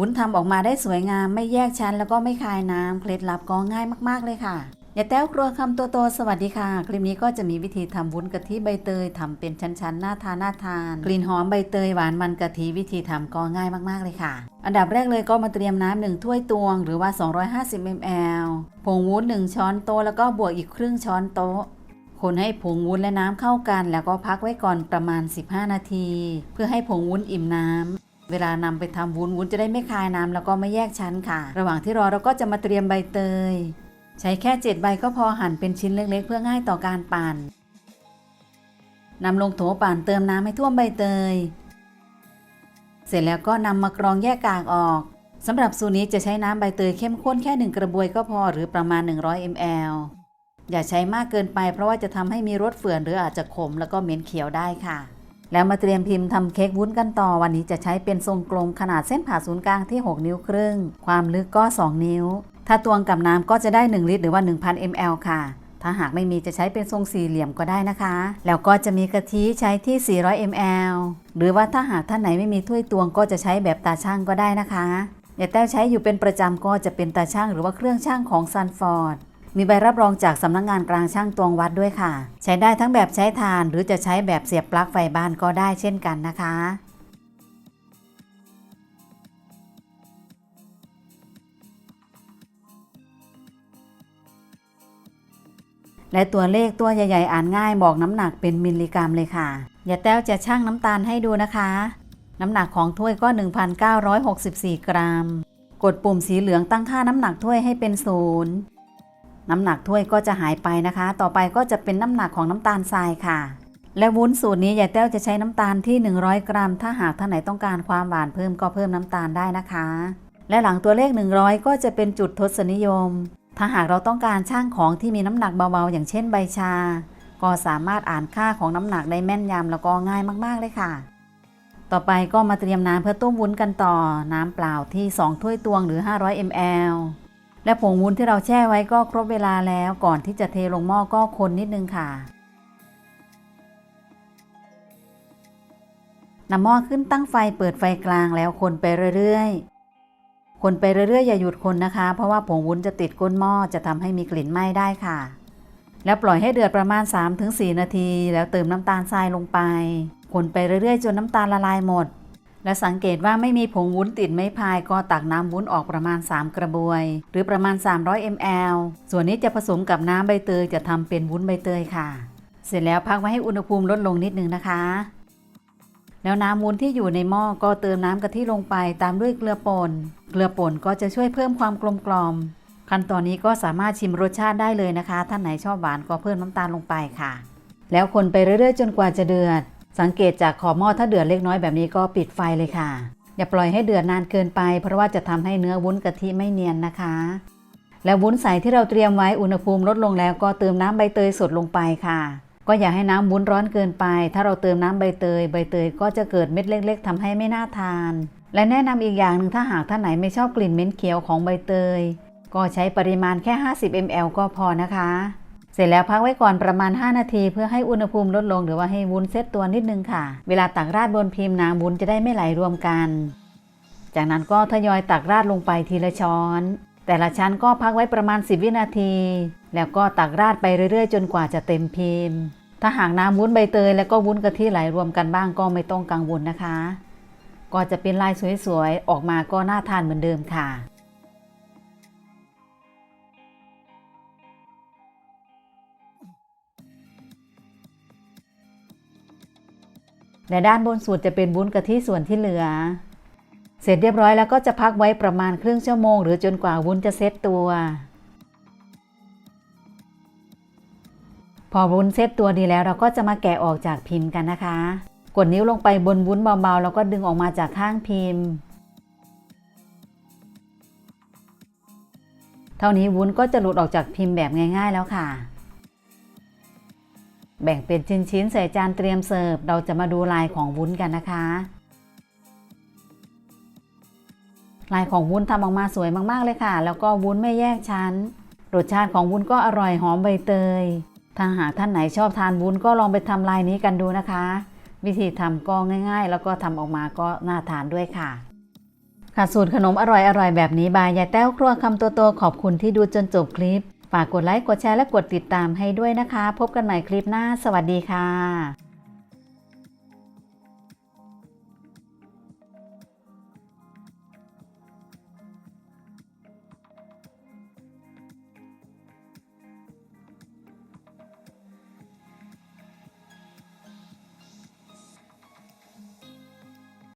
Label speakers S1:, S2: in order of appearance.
S1: วุ้นทำออกมาได้สวยงามไม่แยกชั้นแล้วก็ไม่คายน้ำเคล็ดลับก็ง่ายมากๆเลยค่ะอย่าแต้วครัวคำตัวโตสวัสดีค่ะ คลิปนี้ก็จะมีวิธีทำวุ้นกะทิใบเตยทำเป็นชั้นๆน่าทานน่าทาน กลิ่นหอมใบเตยหวานมันกะทิวิธีทำก็ง่ายมากๆเลยค่ะ อันดับแรกเลยก็มาเตรียมน้ำหนึ่งถ้วยตวงหรือว่า 250 ml ผงวุ้น 1 ช้อนโต๊ะแล้วก็บวกอีกครึ่งช้อนโต๊ะ คนให้ผงวุ้นและน้ำเข้ากัน แล้วก็พักไว้ก่อนประมาณ 15 นาที เพื่อให้ผงวุ้นอิ่มน้ำ เวลานำไปทำวุ้นวุ้นจะได้ไม่คายน้ำแล้วก็ไม่แยกชั้นค่ะ ระหว่างที่รอเราก็จะมาเตรียมใบเตย ใช้แค่ 7 ใบก็พอหั่นเป็นชิ้นเล็กๆ เพื่อง่ายต่อการปั่นนำลงโถปั่นเติมน้ำให้ท่วมใบเตย เสร็จแล้วก็นำมากรองแยกกากออกสำหรับสูตรนี้จะใช้น้ำใบเตยเข้มข้นแค่1กระบวยก็พอหรือประมาณ 100 ml อย่าใช้มากเกินไปเพราะว่าจะทำให้มีรสเฝื่อนหรืออาจจะขมแล้วก็เหม็นเขียวได้ค่ะ แล้วมาเตรียมพิมพ์ทำเค้กวุ้นกันต่อวันนี้จะใช้เป็นทรงกลมขนาดเส้นผ่าศูนย์กลางที่ 6 นิ้วครึ่ง ความลึกก็ 2 นิ้ว ถ้าตวงกับน้ำก็จะได้ 1 ลิตรหรือว่า 1,000 ml ค่ะ ถ้าหากไม่มีจะใช้เป็นทรงสี่เหลี่ยมก็ได้นะคะ แล้วก็จะมีกะทิใช้ที่ 400 ml หรือว่าถ้าหากท่านไหนไม่มีถ้วยตวงก็จะใช้แบบตาช่างก็ได้นะคะอย่าแต้วใช้อยู่เป็นประจำก็จะเป็นตาช่างหรือว่าเครื่องช่างของซันฟอร์ด มีใบรับรองจากสำนักงงานกลางช่างตวงวัดด้วยค่ะ ใช้ได้ทั้งแบบใช้ทานหรือจะใช้แบบเสียบปลั๊กไฟบ้านก็ได้เช่นกันนะคะและตัวเลขตัวใหญ่ๆ อ่านง่ายบอกน้ำหนักเป็นมิลลิกรัมเลยค่ะอย่าแต้วจะชั่งน้ำตาลให้ดูนะคะ น้ำหนักของถ้วยก็ 1,964 กรัม กดปุ่มสีเหลืองตั้งค่าน้ำหนักถ้วยให้เป็นศูนย์ น้ำหนักถ้วยก็จะหายไปนะคะ ต่อไปก็จะเป็นน้ำหนักของน้ำตาลทรายค่ะ และวุ้นสูตรนี้ยายแต้วจะใช้น้ำตาลที่ 100 กรัม ถ้าหากท่านไหนต้องการความหวานเพิ่มก็เพิ่มน้ำตาลได้นะคะ และหลังตัวเลข 100 ก็จะเป็นจุดทศนิยม ถ้าหากเราต้องการช่างของที่มีน้ำหนักเบาๆ อย่างเช่นใบชา ก็สามารถอ่านค่าของน้ำหนักได้แม่นยำแล้วก็ง่ายมากๆเลยค่ะต่อไปก็มาเตรียมน้ำเพื่อต้มวุ้นกันต่อ น้ำเปล่าที่ 2 ถ้วยตวงหรือ 500 ml และผงวุ้นที่เราแช่ไว้ก็ครบเวลาแล้วก่อนที่จะเทลงหม้อก็คนนิดนึงค่ะนำหม้อขึ้นตั้งไฟเปิดไฟกลางแล้วคนไปเรื่อยๆ คนไปเรื่อยๆ อย่าหยุดคนนะคะ เพราะว่าผงวุ้นจะติดก้นหม้อจะทำให้มีกลิ่นไหม้ได้ค่ะ แล้วปล่อยให้เดือดประมาณ 3-4 นาที แล้วเติมน้ำตาลทรายลงไป คนไปเรื่อยๆ จนน้ำตาลละลายหมด และสังเกตว่าไม่มีผงวุ้นติดไม้พายก็ตักน้ำวุ้นออกประมาณ 3 กระบวย หรือประมาณ 300 ml ส่วนนี้จะผสมกับน้ำใบเตยจะทำเป็นวุ้นใบเตยค่ะ เสร็จแล้วพักไว้ให้อุณหภูมิลดลงนิดนึงนะคะ แล้วน้ำวุ้นที่อยู่ในหม้อก็เติมน้ำกะทิลงไปตามด้วยเกลือป่น เกลือป่นก็จะช่วยเพิ่มความกลมกล่อมขั้นตอนนี้ก็สามารถชิมรสชาติได้เลยนะคะ ท่านไหนชอบหวานก็เพิ่มน้ำตาลลงไปค่ะ แล้วคนไปเรื่อยๆ จนกว่าจะเดือด สังเกตจากขอบหม้อถ้าเดือดเล็กน้อยแบบนี้ก็ปิดไฟเลยค่ะ อย่าปล่อยให้เดือดนานเกินไป เพราะว่าจะทำให้เนื้อวุ้นกะทิไม่เนียนนะคะ แล้ววุ้นใสที่เราเตรียมไว้อุณหภูมิลดลงแล้วก็เติมน้ำใบเตยสดลงไปค่ะ ก็อย่าให้น้ำวุ้นร้อนเกินไป ถ้าเราเติมน้ำใบเตย ใบเตยก็จะเกิดเม็ดเล็ก ๆทำให้ไม่น่าทาน และแนะนำอีกอย่างหนึ่งถ้าหากท่านไหนไม่ชอบกลิ่นเหม็นเขียวของใบเตย ก็ใช้ปริมาณแค่ 50 ml ก็พอนะคะ เสร็จแล้วพักไว้ก่อนประมาณ 5 นาที เพื่อให้อุณหภูมิลดลงหรือว่าให้วุ้นเซตตัวนิดนึงค่ะ เวลาตักราดบนพิมพ์น้ำวุ้นจะได้ไม่ไหลรวมกัน จากนั้นก็ทยอยตักราดลงไปทีละช้อน แต่ละชั้นก็พักไว้ประมาณ 10 วินาที แล้วก็ตักราดไปเรื่อยๆ จนกว่าจะเต็มพิมพ์ ถ้าหากน้ำวุ้นใบเตยแล้วก็วุ้นกะทิไหลรวมกันบ้างก็ไม่ต้องกังวลนะคะ ก็จะเป็นลายสวยๆออกมาก็น่าทานเหมือนเดิมค่ะ และด้านบนสุดจะเป็นวุ้นกะทิส่วนที่เหลือ เสร็จเรียบร้อยแล้วก็จะพักไว้ประมาณครึ่งชั่วโมง หรือจนกว่าวุ้นจะเซตตัว พอวุ้นเซตตัวดีแล้วเราก็จะมาแกะออกจากพิมพ์กันนะคะ กดนิ้วลงไปบนวุ้นเบาๆ แล้วก็ดึงออกมาจากข้างพิมพ์ เท่านี้วุ้นก็จะหลุดออกจากพิมพ์แบบง่าย ๆแล้วค่ะ แบ่งเป็นชิ้นๆใส่จานเตรียมเสิร์ฟ เราจะมาดูลายของวุ้นกันนะคะ ลายของวุ้นทำออกมาสวยมากๆเลยค่ะ แล้วก็วุ้นไม่แยกชั้น รสชาติของวุ้นก็อร่อยหอมใบเตย ถ้าหากท่านไหนชอบทานวุ้นก็ลองไปทำลายนี้กันดูนะคะ วิธีทำก็ง่าย ๆ แล้วก็ทำออกมาก็น่าทานด้วยค่ะค่ะสูตรขนมอร่อยๆแบบนี้บายยายแต้วครัวคำโตๆขอบคุณที่ดูจนจบคลิป ฝากกดไลค์ กดแชร์ และกดติดตามให้ด้วยนะคะ พบกันใหม่คลิปหน้า สวัสดีค่ะ